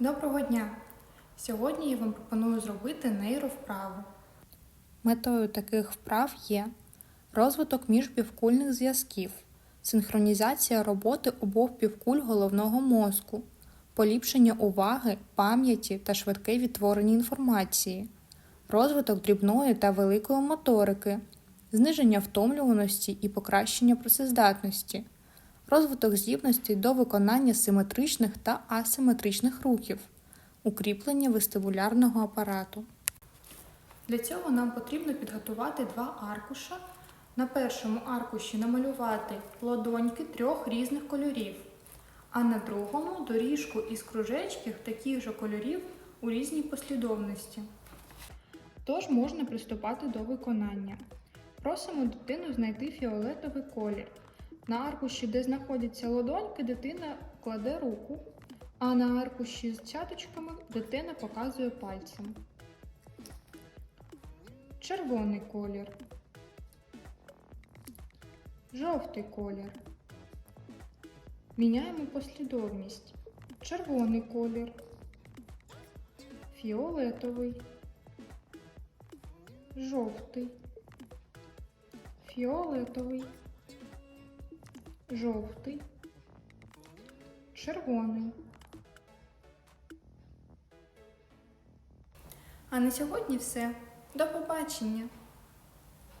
Доброго дня! Сьогодні я вам пропоную зробити нейровправу. Метою таких вправ є розвиток міжпівкульних зв'язків, синхронізація роботи обох півкуль головного мозку, поліпшення уваги, пам'яті та швидке відтворення інформації, розвиток дрібної та великої моторики, зниження втомлюваності і покращення працездатності, розвиток здібностей до виконання симетричних та асиметричних рухів, укріплення вестибулярного апарату. Для цього нам потрібно підготувати два аркуша. На першому аркуші намалювати ладоньки трьох різних кольорів, а на другому доріжку із кружечків таких же кольорів у різній послідовності. Тож можна приступати до виконання. Просимо дитину знайти фіолетовий колір. На аркуші, де знаходяться ладоньки, дитина кладе руку, а на аркуші з цяточками дитина показує пальцем. Червоний колір. Жовтий колір. Міняємо послідовність. Червоний колір. Фіолетовий. Жовтий. Фіолетовий. Жовтий. Червоний. А на сьогодні все. До побачення!